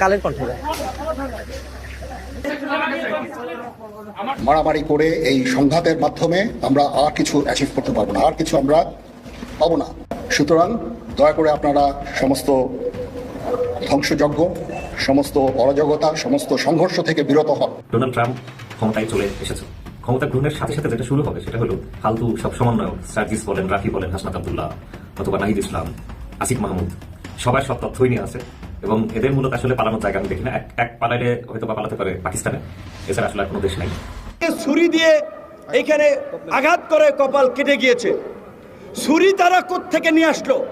কালের কণ্ঠে মারামারি করে এই সংঘাতের মাধ্যমে আমরা আর কিছু অ্যাচিভ করতে পারব না আর কিছু আমরা পাবো না। সুতরাং দয়া করে আপনারা সমস্ত ধ্বংসযজ্ঞ সমস্ত অরাজকতা সমস্ত সংঘর্ষ থেকে বিরত হন। ডোনাল্ড ট্রাম্প ক্ষমতায় চলে এসেছে। ক্ষমতা গ্রহণের সাথে সাথে যেটা শুরু হবে সেটা হলো ফালতু সব সমন্বয়ক সার্জিস বলেন রাফি বলেন হাসনাত আবদুল্লাহ অথবা নাহিদ ইসলাম আসিফ মাহমুদ। সবার সব তথ্যই নিয়ে আছে। এবং এদের মূলত আসলে পালানোর জায়গা আমি দেখি না। এক- পালাইলে হয়তো বা পালাতে পারে পাকিস্তানে। এছাড়া আসলে আর কোনো দেশ নাই। ছুরি দিয়ে এখানে আঘাত করে কপাল কেটে গিয়েছে। ছুরি তারা থেকে নিয়ে আসলো?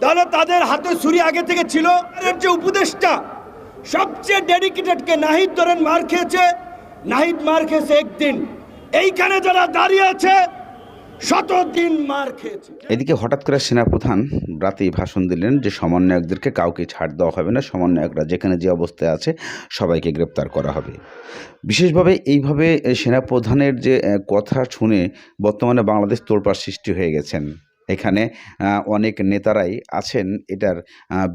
তাহলে তাদের হাতে ছুরি আগে থেকে ছিল? যে উপদেশটা সবচেয়ে ডেডিকেটেডকে নাহিদ ধরেন মার খেয়েছে। নাহিদ মার খেয়েছে একদিন। এইখানে যারা দাঁড়িয়ে আছে এদিকে হঠাৎ করে সেনাপ্রধান রাতেই ভাষণ দিলেন যে সমন্বয়কদেরকে কাউকে ছাড় দেওয়া হবে না, সমন্বয়করা যেখানে যে অবস্থায় আছে সবাইকে গ্রেপ্তার করা হবে। বিশেষভাবে এইভাবে সেনাপ্রধানের যে কথা শুনে বর্তমানে বাংলাদেশ তোলপাড় সৃষ্টি হয়ে গেছেন। এখানে অনেক নেতারাই আছেন, এটার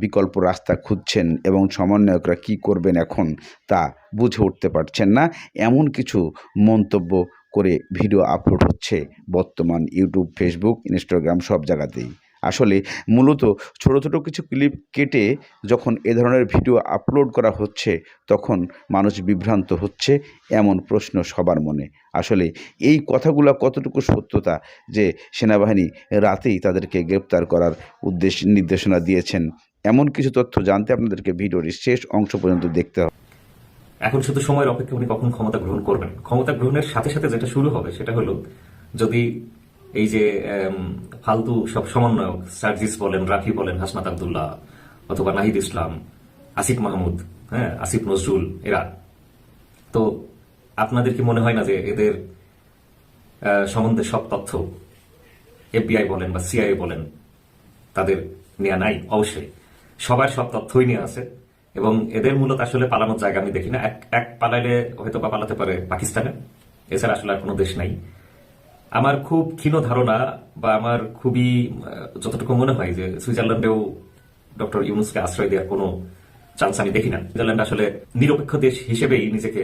বিকল্প রাস্তা খুঁজছেন এবং সমন্বয়করা কি করবেন এখন তা বুঝে উঠতে পারছেন না। এমন কিছু মন্তব্য করে ভিডিও আপলোড হচ্ছে বর্তমান ইউটিউব ফেসবুক ইনস্টাগ্রাম সব জায়গাতেই। আসলে মূলত ছোট ছোট কিছু ক্লিপ কেটে যখন এ ধরনের ভিডিও আপলোড করা হচ্ছে, তখন মানুষ বিভ্রান্ত হচ্ছে এমন প্রশ্ন সবার মনে। আসলে এই কথাগুলো কতটুকু সত্যতা যে সেনাবাহিনী রাতেই তাদেরকে গ্রেপ্তার করার উদ্দেশ্য, নির্দেশনা দিয়েছেন, এমন কিছু তথ্য জানতে আপনাদেরকে ভিডিওর শেষ অংশ পর্যন্ত দেখতে হবে। এখন শুধু সময়ের অপেক্ষা উনি কখন ক্ষমতা গ্রহণ করবেন। ক্ষমতা গ্রহণের সাথে সাথে যেটা শুরু হবে, সেটা হলো যদি এই যে ফালতু সব সমন্বয়ক, সার্জিস বলেন, রাফি বলেন, হাসনাত আবদুল্লাহ অথবা নাহিদ ইসলাম, আসিফ মাহমুদ হ্যাঁ আসিফ নজরুল, এরা। তো আপনাদের কি মনে হয় না যে এদের সম্বন্ধে সব তথ্য এফবিআই বলেন বা সিআইএ বলেন, তাদের নেওয়া নাই? অবশ্যই। সবার সব তথ্যই নিয়ে আছে। এবং এদের মূলত আসলে পালানোর জায়গা আমি দেখি না। এক এক পালাইলে হয়তো বা পালাতে পারে পাকিস্তানে। এছাড়া আসলে আর কোনো দেশ নাই। আমার খুব ক্ষীণ ধারণা বা আমার খুবই যতটুকু মনে হয় যে সুইজারল্যান্ডেও ডক্টর ইউনুসকে আশ্রয় দেওয়ার কোনো চান্স আমি দেখি না। সুইজারল্যান্ড আসলে নিরপেক্ষ দেশ হিসেবেই নিজেকে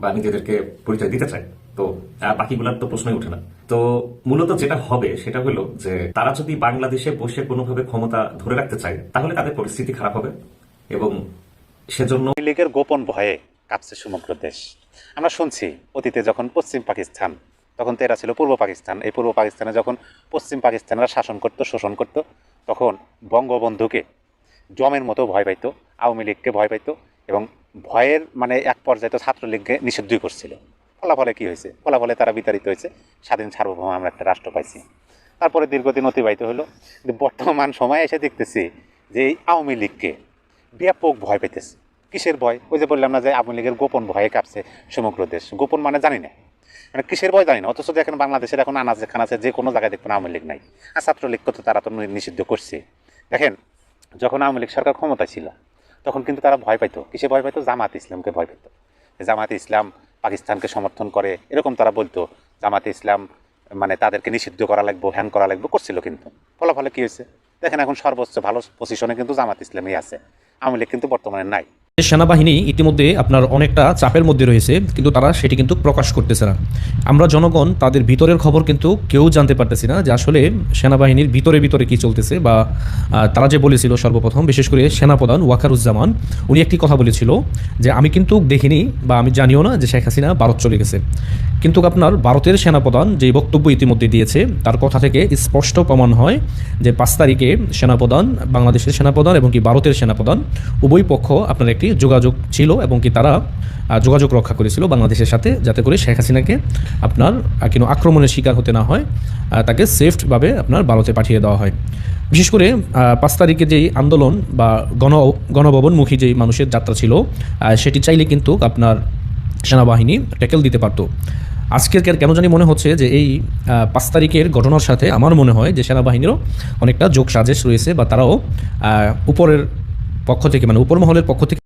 বা নিজেদেরকে পরিচয় দিতে চায়। তো বাকিগুলার তো প্রশ্নই ওঠে না। তো মূলত যেটা হবে সেটা হলো যে তারা যদি বাংলাদেশে বসে কোনোভাবে ক্ষমতা ধরে রাখতে চায়, তাহলে তাদের পরিস্থিতি খারাপ হবে এবং সেজন্য লীগের গোপন ভয়ে কাঁপছে সমগ্র দেশ। আমরা শুনছি, অতীতে যখন পশ্চিম পাকিস্তান, তখন তো এরা ছিল পূর্ব পাকিস্তান। এই পূর্ব পাকিস্তানে যখন পশ্চিম পাকিস্তানরা শাসন করত, শোষণ করত, তখন বঙ্গবন্ধুকে জমের মতো ভয় পাইতো, আওয়ামী লীগকে ভয় পাইতো এবং ভয়ের মানে এক পর্যায়ে তো ছাত্রলীগকে নিষিদ্ধই করছিল। ফলাফলে কি হয়েছে? ফলাফলে তারা বিতাড়িত হয়েছে। স্বাধীন সার্বভৌম আমরা একটা রাষ্ট্র পাইছি। তারপরে দীর্ঘদিন অতিবাহিত হলো। কিন্তু বর্তমান সময়ে এসে দেখতেছি যে এই আওয়ামী লীগকে ব্যাপক ভয় পেতেছে কিসের ভয়? ওই যে বললাম না যে আওয়ামী লীগের গোপন ভয়ে কাঁপছে সমগ্র দেশ। গোপন মানে জানি না। মানে কিসের ভয় জানি না। অথচ দেখেন বাংলাদেশের এখন আনাচে খানাচে যে কোনো জায়গায় দেখবেন আওয়ামী লীগ নাই। আর ছাত্রলীগকে তো তারা তো নিষিদ্ধ করছে। দেখেন, যখন আওয়ামী লীগ সরকার ক্ষমতায় ছিল, তখন কিন্তু তারা ভয় পাইতো। কিসে ভয় পাইতো? জামাত ইসলামকে ভয় পেত জামাত ইসলাম পাকিস্তানকে সমর্থন করে, এরকম তারা বলতো। জামাত ইসলাম মানে তাদেরকে নিষিদ্ধ করা লাগবে হ্যান করা লাগবে, করছিল কিন্তু। ফলাফলে কি হয়েছে? দেখেন এখন সর্বোচ্চ ভালো পজিশনে কিন্তু জামাত ইসলামই আছে। আওয়ামী লীগ কিন্তু বর্তমানে নাই। সেনাবাহিনী ইতিমধ্যে আপনার অনেকটা চাপের মধ্যে রয়েছে, কিন্তু তারা সেটি কিন্তু প্রকাশ করতেছে না। আমরা জনগণ তাদের ভিতরের খবর কিন্তু কেউ জানতে পারতেছি না যে আসলে সেনাবাহিনীর ভিতরে ভিতরে কি চলতেছে বা তারা যে বলেছিল সর্বপ্রথম, বিশেষ করে সেনাপ্রধান ওয়াকারুজ্জামান, উনি একটি কথা বলেছিল যে আমি কিন্তু দেখিনি বা আমি জানিও না যে শেখ হাসিনা ভারত চলে গেছে। কিন্তু আপনার ভারতের সেনাপ্রধান যে বক্তব্য ইতিমধ্যে দিয়েছে, তার কথা থেকে স্পষ্ট প্রমাণ হয় যে পাঁচ তারিখে সেনাপ্রধান, বাংলাদেশের সেনাপ্রধান এবং কি ভারতের সেনাপ্রধান, উভয় পক্ষ আপনার একটি যোগাযোগ ছিল এবং কি তারা যোগাযোগ রক্ষা করেছিল বাংলাদেশের সাথে যাতে করে শেখ হাসিনাকে আপনার কোনো আক্রমণের শিকার হতে না হয় তাকে সেফভাবে আপনার ভারতে পাঠিয়ে দেওয়া হয়। বিশেষ করে পাঁচ তারিখে যেই আন্দোলন বা গণ, গণভবনমুখী যেই মানুষের যাত্রা ছিল সেটি চাইলে কিন্তু আপনার সেনাবাহিনী ট্যাকেল দিতে পারতো। আজকের কেন জানি মনে হচ্ছে যে এই পাঁচ তারিখের ঘটনার সাথে আমার মনে হয় যে সেনাবাহিনীরও অনেকটা যোগ সাজেশ রয়েছে বা তারাও উপরের পক্ষ থেকে মানে উপর মহলের পক্ষ থেকে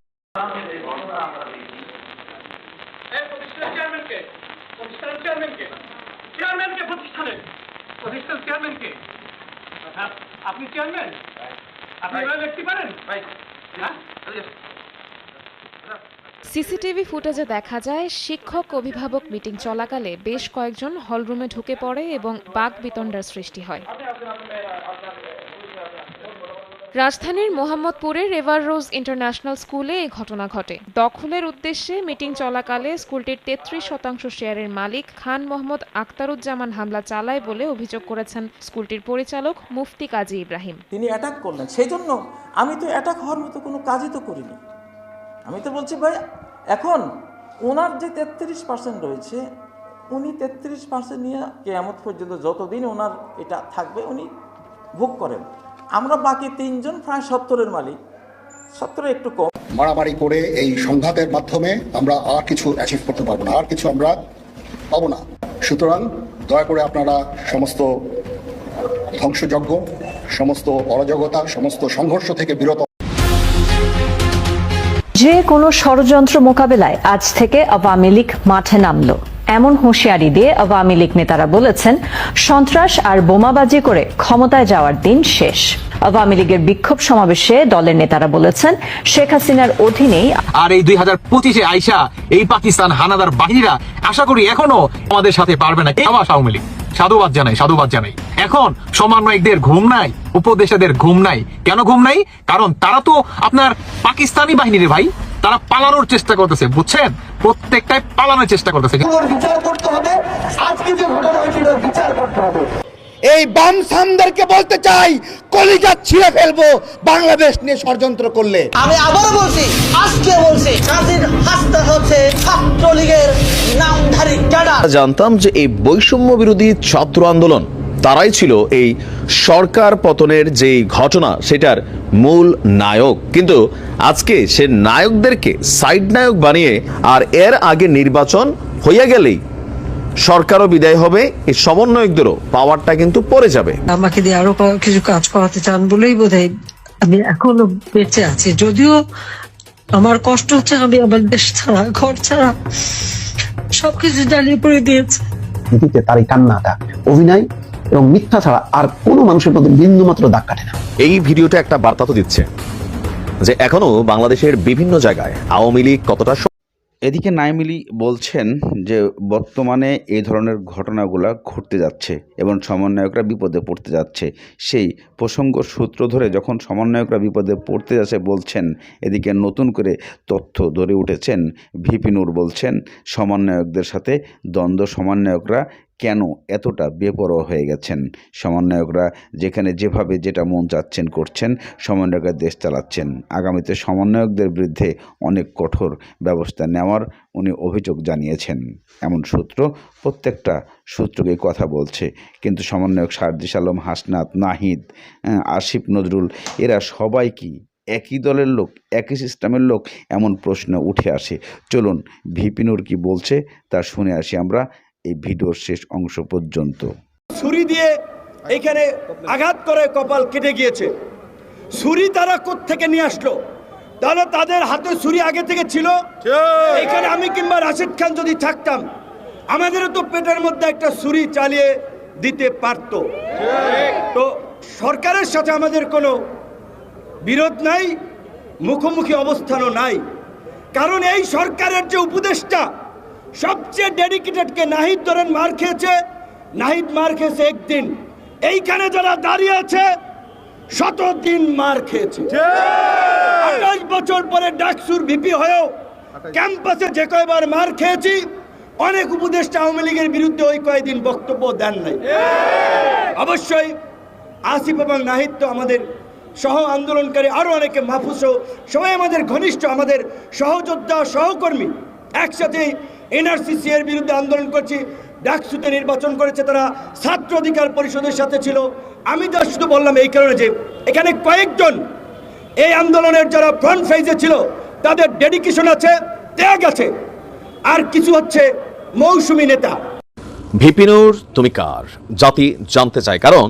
ফুটেজে দেখা যায়, শিক্ষক, অভিভাবক মিটিং চলাকালে বেশ কয়েকজন হলরুমে ঢুকে পড়ে এবং বাক বিতণ্ডার সৃষ্টি হয়। রাজধানীর মোহাম্মদপুরের রেভার রোজ ইন্টারন্যাশনাল স্কুলে এই ঘটনা ঘটে। দখলের উদ্দেশ্যে মিটিং চলাকালে স্কুলটির তেত্রিশ শতাংশ শেয়ারের মালিক খান মোহাম্মদ আক্তারুজ্জামান হামলা চালায় বলে অভিযোগ করেছেন স্কুলটির পরিচালক মুফতি কাজী ইব্রাহিম। তিনি অ্যাটাক করলেন। সেই জন্য আমি তো অ্যাটাক হওয়ার মতো কোনো কাজই তো করিনি। আমি তো বলছি, ভাই এখন ওনার যে তেত্রিশ পার্সেন্ট রয়েছে, উনি তেত্রিশ পার্সেন্ট নিয়ে কেয়ামত পর্যন্ত যতদিন ওনার এটা থাকবে, উনি ভোগ করেন। আমরা বাকি তিনজন প্রায় সত্তরের মালিক। সত্তরে একটু কম। মারামারি করে এই সংঘাতের মাধ্যমে আমরা আর কিছু অ্যাচিভ করতে পারব না, আর কিছু আমরা পাবো না। সুতরাং, দয়া করে আপনারা সমস্ত ধ্বংসযজ্ঞ, সমস্ত অরাজকতা, সমস্ত সংঘর্ষ থেকে বিরত যে কোনো ষড়যন্ত্র মোকাবেলায় আজ থেকে আওয়ামী লীগ মাঠে নামল। এমন হুঁশিয়ারি দিয়ে আওয়ামী লীগ নেতারা বলেছেন, সন্ত্রাস আর বোমাবাজি করে ক্ষমতায় যাওয়ার দিন শেষ। আওয়ামী লীগের বিক্ষোভ সমাবেশে দলের নেতারা বলেছেন, শেখ হাসিনার অধীনেই আর এই দুই হাজার পঁচিশে আইসা এই পাকিস্তান হানাদার বাহিনীরা আশা করি এখনও আমাদের সাথে পারবে না। আমার আওয়ামী লীগ। সাধুবাদ জানাই সাধুবাদ জানাই। এখন সমন্বয়কদের ঘুম নাই, উপদেষ্টাদের ঘুম নাই। কেন ঘুম নাই? কারণ তারা তো আপনার পাকিস্তানি বাহিনীর ভাই। তারা পালানোর চেষ্টা করতেছে বুঝছেন? প্রত্যেকটাই পালানোর চেষ্টা করতেছে। এই বাম সামদেরকে বলতে চাই কলিজা ছিঁড়ে ফেলব বাংলাদেশ নিয়ে ষড়যন্ত্র করলে। আমি আবারও বলছি আজকে বলছি কাজীর হাসতে হচ্ছে ছাত্রলীগের নামধারী ক্যাডার। জানতাম যে এই বৈষম্য বিরোধী ছাত্র আন্দোলন তারাই ছিল এই সরকার পতনের যে ঘটনা সেটার মূল নায়ক। কিন্তু আজকে সে নায়কদেরকে সাইড নায়ক বানিয়ে আর এর আগে নির্বাচন হইয়া গেলেই সরকারও বিদায় হবে এই সমন্বয়কদেরও পাওয়ারটা কিন্তু পড়ে যাবে। আমাকে দিয়ে আরও কিছু কাজ করাতে চান বলেই বোধহয় আমি এখনও বেঁচে আছি। যদিও আমার কষ্ট হচ্ছে আমি আমার দেশ ছাড়া ঘর ছাড়া সবকিছু জ্বালিয়ে পড়ে দিয়েছে। তার এই কান্নাটা অভিনয় এবং মিথ্যা ছাড়া আর কোনো মানুষের প্রতি বিন্দু মাত্র দাগ কাটে না। এই ভিডিওটা একটা বার্তা তো দিচ্ছে যে এখনও বাংলাদেশের বিভিন্ন জায়গায় আওয়ামী লীগ কতটা এদিকে নাইমিলি বলছেন যে বর্তমানে এই ধরনের ঘটনাগুলো ঘটতে যাচ্ছে এবং সমন্বয়করা বিপদে পড়তে যাচ্ছে। সেই প্রসঙ্গ সূত্র ধরে যখন সমন্বয়করা বিপদে পড়তে যাচ্ছে বলছেন এদিকে নতুন করে তথ্য ধরে উঠেছেন ভিপি নূর বলছেন সমন্বয়কদের সাথে দ্বন্দ্ব সমন্বয়করা কেন এতটা বেপরোয়া হয়ে গেছেন? সমন্বয়করা যেখানে যেভাবে যেটা মন চাচ্ছেন করছেন সমন্বয়করা দেশ চালাচ্ছেন। আগামীতে সমন্বয়কদের বিরুদ্ধে অনেক কঠোর ব্যবস্থা নেওয়ার উনি অভিযোগ জানিয়েছেন। এমন সূত্র প্রত্যেকটা সূত্রকে কথা বলছে। কিন্তু সমন্বয়ক সারদিস আলম হাসনাত নাহিদ হ্যাঁ, আসিফ নজরুল এরা সবাই কি একই দলের লোক একই সিস্টেমের লোক? এমন প্রশ্ন উঠে আসে। চলুন ভিপিনুর কি বলছে তা শুনে আসি আমরা। এই ভিডিওর শেষ অংশ পর্যন্ত। ছুরি দিয়ে এখানে আঘাত করে কপাল কেটে গিয়েছে। ছুরি তারা থেকে নিয়ে আসলো? তাহলে তাদের হাতে ছুরি আগে থেকে ছিল? এখানে আমি কিংবা রাশেদ খান যদি থাকতাম আমাদেরও তো পেটের মধ্যে একটা ছুরি চালিয়ে দিতে পারত। তো সরকারের সাথে আমাদের কোনো বিরোধ নাই মুখোমুখি অবস্থানও নাই। কারণ এই সরকারের যে উপদেষ্টা সবচেয়ে ডেডিকেটেডকে নাহিদ ধরেন মার খেয়েছে নাহিদ মার খেয়েছে একদিন। এইখানে যারা দাঁড়িয়ে আছে শত দিন মার খেয়েছে। আঠাশ বছর পরে ডাকসুর ভিপি হয়েও ক্যাম্পাসে যে কয়বার মার খেয়েছি অনেক উপদেষ্টা আওয়ামী লীগের বিরুদ্ধে ওই কয়েকদিন বক্তব্য দেন নাই। অবশ্যই আসিফ এবং নাহিদ তো আমাদের সহ আন্দোলনকারী আরও অনেকে মাহফুজ সহ সবাই আমাদের ঘনিষ্ঠ আমাদের সহযোদ্ধা সহকর্মী। একসাথে এনআরসিসি এর বিরুদ্ধে আন্দোলন করছি, ডাকসুতে নির্বাচন করেছে তারা, ছাত্র অধিকার পরিষদের সাথে ছিল। আমি তো শুধু বললাম এই কারণে যে, এখানে কয়েকজন এই আন্দোলনের যারা ফ্রন্ট ফেজে ছিল, তাদের ডেডিকেশন আছে, ত্যাগ আছে। আর কিছু হচ্ছে মৌসুমি নেতা। ভিপিনুর তুমি কার? জাতি জানতে চায়, কারণ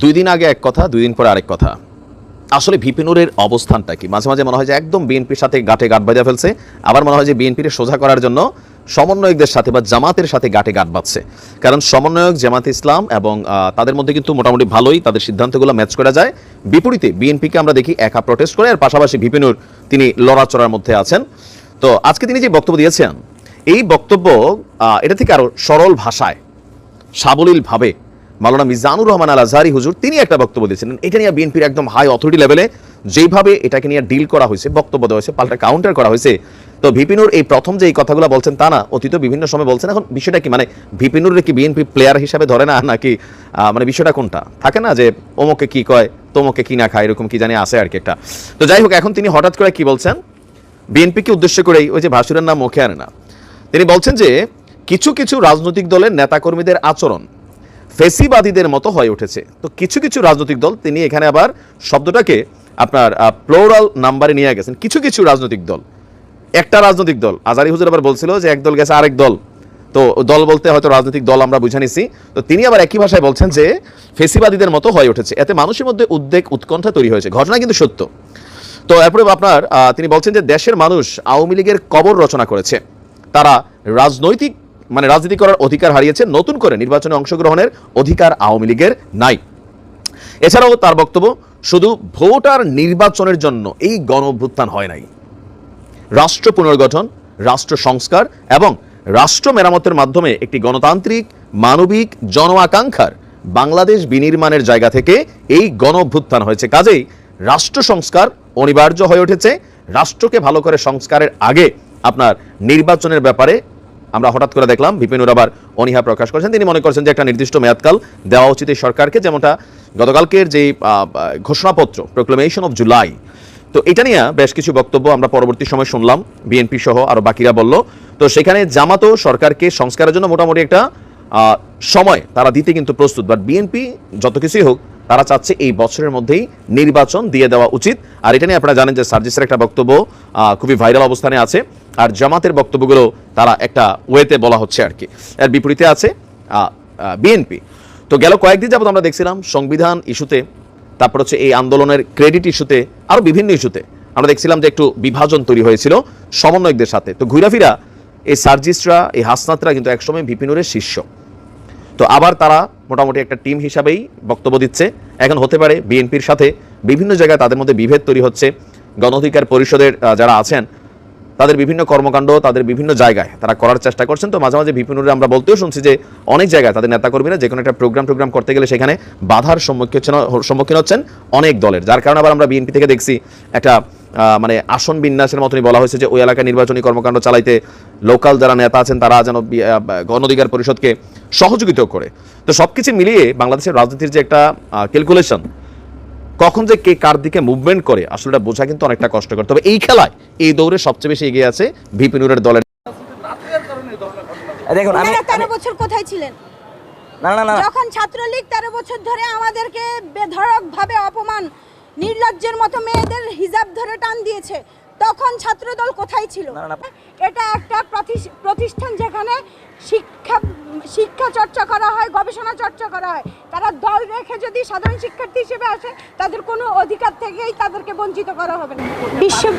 দুই দিন আগে এক কথা, দুই দিন পরে আরেক কথা। আসলে ভিপিনুরের অবস্থানটা কি? মাঝে মাঝে মনে হয় যে একদম বিএনপির সাথে গাঁটে গাঁট বাজা ফেলছে। আবার মনে হয় যে বিএনপির সোজা করার জন্য সমন্বয়কদের সাথে বা জামাতের সাথে গাঁটে গাঁট বাঁধছে। কারণ সমন্বয়ক, জামাত ইসলাম এবং তাদের মধ্যে কিন্তু মোটামুটি ভালোই তাদের সিদ্ধান্তগুলো ম্যাচ করা যায়। বিপরীতে বিএনপিকে আমরা দেখি একা প্রটেস্ট করে, আর পাশাপাশি ভিপিনুর তিনি লড়াচড়ার মধ্যে আছেন। তো আজকে তিনি যে বক্তব্য দিয়েছেন, এই বক্তব্য এটা থেকে আরও সরল ভাষায়, সাবলীলভাবে মাওলানা মিজানুর রহমান আল আজহারি হুজুর, তিনি একটা বক্তব্য দিয়েছিলেন। এটা নিয়ে বিএনপির একদম হাই অথরিটি লেভেলে যেভাবে এটাকে নিয়ে ডিল করা হয়েছে, বক্তব্য দেওয়া হয়েছে, পাল্টা কাউন্টার করা হয়েছে। তো ভিপিনুর এই প্রথম যে এই কথাগুলো বলছেন তা না, অতীত বিভিন্ন সময় বলছেন, এখন বিষয়টা কি মানে ভিপিনুর কি বিএনপি প্লেয়ার হিসাবে ধরে না, নাকি মানে বিষয়টা কোনটা? থাকে না যে ওমকে কি কয়, তোমকে কি না খায়, এরকম কি জানি আছে আর কি একটা। তো যাই হোক, এখন তিনি হঠাৎ করে কি বলছেন, বিএনপিকে উদ্দেশ্য করেই ওই যে ভাসুরের নাম মুখে আনে না। তিনি বলছেন যে কিছু কিছু রাজনৈতিক দলের নেতাকর্মীদের আচরণ ফেসিবাদীদের মতো হয়ে উঠেছে। তো কিছু কিছু রাজনৈতিক দল, তিনি এখানে আবার শব্দটাকে আপনার প্লোরাল নাম্বারে নিয়ে গেছেন। কিছু কিছু রাজনৈতিক দল। একটা রাজনৈতিক দল, আজারি হুজুর আবার বলছিল যে এক দল গেছে আরেক দল। তো দল বলতে হয়তো রাজনৈতিক দল আমরা বুঝে নিছি। তো তিনি আবার একই ভাষায় বলছেন যে ফেসিবাদীদের মতো হয়ে উঠেছে। এতে মানুষের মধ্যে উদ্বেগ, উৎকণ্ঠা তৈরি হয়েছে। ঘটনা কিন্তু সত্য। তো এরপরে আপনার তিনি বলছেন যে দেশের মানুষ আওয়ামী লীগের কবর রচনা করেছে। তারা রাজনৈতিক মানে রাজনীতি করার অধিকার হারিয়েছে, নতুন করে নির্বাচনে অংশগ্রহণের অধিকার আওয়ামী লীগের নাই। এছাড়াও তার বক্তব্য, শুধু ভোট আর নির্বাচনের জন্য এই গণ হয় নাই। রাষ্ট্র পুনর্গঠন, রাষ্ট্র সংস্কার এবং রাষ্ট্র মেরামতের মাধ্যমে একটি গণতান্ত্রিক, মানবিক জন আকাঙ্ক্ষার বাংলাদেশ বিনির্মাণের জায়গা থেকে এই গণ হয়েছে। কাজেই রাষ্ট্র সংস্কার অনিবার্য হয়ে উঠেছে। রাষ্ট্রকে ভালো করে সংস্কারের আগে আপনার নির্বাচনের ব্যাপারে আমরা হঠাৎ করে দেখলাম বিপিনুর আবার অনীহা প্রকাশ করেছেন। তিনি মনে করছেন যে একটা নির্দিষ্ট মেয়াদকাল দেওয়া উচিত এই সরকারকে, যেমনটা গতকালকের যে ঘোষণাপত্র প্রোক্লেমেশন অফ জুলাই তো এটা নিয়ে বেশ কিছু বক্তব্য আমরা পরবর্তী সময় শুনলাম। বিএনপি সহ আরও বাকিরা বলল। তো সেখানে জামাতও সরকারকে সংস্কারের জন্য মোটামুটি একটা সময় তারা দিতে কিন্তু প্রস্তুত। বাট বিএনপি যত কিছুই হোক তারা চাচ্ছে এই বছরের মধ্যেই নির্বাচন দিয়ে দেওয়া উচিত। আর এটা নিয়ে আপনারা জানেন যে সার্জিসের একটা বক্তব্য খুবই ভাইরাল অবস্থানে আছে। আর জামাতের বক্তব্যগুলো তারা একটা ওয়েতে বলা হচ্ছে আর কি। এর বিপরীতে আছে বিএনপি। তো গেল কয়েকদিন যাবত আমরা দেখছিলাম সংবিধান ইস্যুতে, তারপর হচ্ছে এই আন্দোলনের ক্রেডিট ইস্যুতে, আরও বিভিন্ন ইস্যুতে আমরা দেখছিলাম যে একটু বিভাজন তৈরি হয়েছিল সমন্বয়কদের সাথে। তো ঘুরাফিরা এই সার্জিস্টরা এই হাসনাতরা কিন্তু একসময় বিপিনুরের শিষ্য। তো আবার তারা মোটামুটি একটা টিম হিসাবেই বক্তব্য দিচ্ছে। এখন হতে পারে বিএনপির সাথে বিভিন্ন জায়গায় তাদের মধ্যে বিভেদ তৈরি হচ্ছে। গণ অধিকার পরিষদের যারা আছেন, তাদের বিভিন্ন কর্মকাণ্ড, তাদের বিভিন্ন জায়গায় তারা করার চেষ্টা করছেন। তো মাঝে মাঝে বিপিনুরে আমরা বলতেও শুনছি যে অনেক জায়গায় তাদের নেতাকর্মীরা যে কোনো একটা প্রোগ্রাম টোগ্রাম করতে গেলে সেখানে বাধার সম্মুখীন সম্মুখীন হচ্ছেন অনেক দলের। যার কারণে আবার আমরা বিএনপি থেকে দেখছি একটা মানে আসন বিন্যাসের মতনই বলা হয়েছে যে ওই এলাকায় নির্বাচনী কর্মকাণ্ড চালাইতে লোকাল যারা নেতা আছেন তারা যেন বি- আহ, গণ অধিকার পরিষদকে সহযোগিতা করে। তো সবকিছু মিলিয়ে বাংলাদেশের রাজনীতির যে একটা ক্যালকুলেশন কখন যে কে কার দিকে মুভমেন্ট করে আসলে এটা বোঝা কিন্তু অনেকটা কষ্টকর। তবে এই খেলায় এই দৌড়ে সবচেয়ে বেশি এগিয়ে আছে ভিপিনুরের দলের। দেখুন আমি তেরো বছর কোথায় ছিলেন? না না না যখন ছাত্রলীগ তেরো বছর ধরে আমাদেরকে বেধড়ক ভাবে অপমান নির্লজ্জের মতো মেয়েদের হিজাব ধরে টান দিয়েছে। তখন ছাত্রদল কোথায় ছিল? না, না। এটা একটা প্রতিষ- প্রতিষ্ঠান যেখানে শিক্ষা শিক্ষা চর্চা করা হয় গবেষণা চর্চা করা হয়। তারা দল রেখে যদি সাধারণ শিক্ষার্থী হিসেবে আসে তাদের কোনো অধিকার থেকেই তাদেরকে বঞ্চিত করা হবে না। বিশ্ব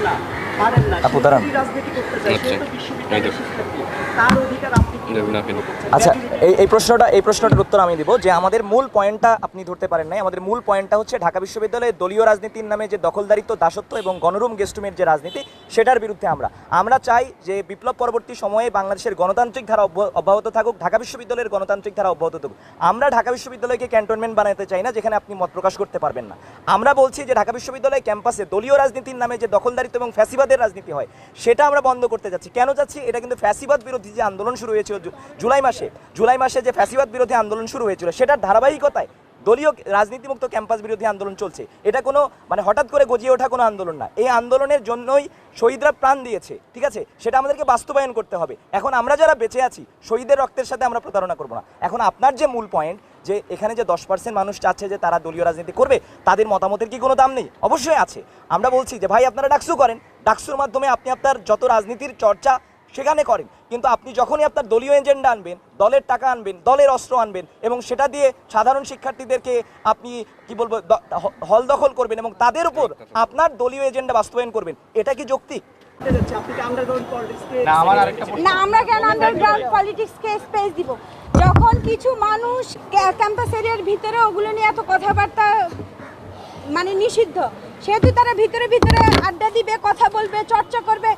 আচ্ছা এই এই প্রশ্নটা এই প্রশ্নটার উত্তর আমি দিব যে আমাদের মূল পয়েন্টটা আপনি ধরতে পারেন নাই। আমাদের মূল পয়েন্টটা হচ্ছে ঢাকা বিশ্ববিদ্যালয়ে দলীয় রাজনীতির নামে যে দখলদারিত্ব, দাসত্ব এবং গণরুম গেস্টুমের যে রাজনীতি, সেটার বিরুদ্ধে আমরা। আমরা চাই যে বিপ্লব পরবর্তী সময়ে বাংলাদেশের গণতান্ত্রিক ধারা অব্য- অব্যাহত থাকুক, ঢাকা বিশ্ববিদ্যালয়ের গণতান্ত্রিক ধারা অব্যাহত থাকুক। আমরা ঢাকা বিশ্ববিদ্যালয়কে ক্যান্টনমেন্ট বানাতে চাই না, যেখানে আপনি মত প্রকাশ করতে পারবেন না। আমরা বলছি যে ঢাকা বিশ্ববিদ্যালয় ক্যাম্পাসে দলীয় রাজনীতির নামে যে দখলদারিত্ব এবং ফ্যাসিবাদের রাজনীতি হয়, সেটা আমরা বন্ধ করতে যাচ্ছি। কেন যাচ্ছি? এটা কিন্তু ফ্যাসিবাদ বিরোধী যে আন্দোলন শুরু হয়েছিল জু- জুলাই মাসে। জুলাই মাসে যে ফ্যাসিবাদ বিরোধী আন্দোলন শুরু হয়েছিল, সেটার ধারাবাহিকতায় দলীয় রাজনীতিমুক্ত ক্যাম্পাস বিরোধী আন্দোলন চলছে। এটা কোনো মানে হঠাৎ করে গজিয়ে ওঠা কোনো আন্দোলন না। এই আন্দোলনের জন্যই শহীদরা প্রাণ দিয়েছে, ঠিক আছে? সেটা আমাদেরকে বাস্তবায়ন করতে হবে। এখন আমরা যারা বেঁচে আছি শহীদের রক্তের সাথে আমরা প্রতারণা করব না। এখন আপনার যে মূল পয়েন্ট যে এখানে যে দশ পার্সেন্ট মানুষ চাচ্ছে যে তারা দলীয় রাজনীতি করবে, তাদের মতামতের কি কোনো দাম নেই? অবশ্যই আছে। আমরা বলছি যে, ভাই, আপনারা ডাকসু করেন। ডাকসুর মাধ্যমে আপনি আপনার যত রাজনীতির চর্চা সেখানে করেন। কিন্তু আপনি যখনই আপনার দলীয় এজেন্ডা আনবেন দলের টাকা আনবেন দলের অস্ত্র আনবেন এবং সেটা দিয়ে সাধারণ শিক্ষার্থীদেরকে আপনি কি বলব হল দখল করবেন এবং তাদের উপর আপনার দলীয় এজেন্ডা বাস্তবায়ন করবেন এটা কি যৌক্তিক না আমরা কেন আন্ডারগ্রাউন্ড পলিটিক্সকে স্পেস দিব? যখন কিছু মানুষ ক্যাম্পাস এরিয়ার ভিতরে ওগুলো নিয়ে এত কথাবার্তা মানে নিষিদ্ধ সেহেতু তারা ভিতরে ভিতরে আড্ডা দিবে কথা বলবে চর্চা করবে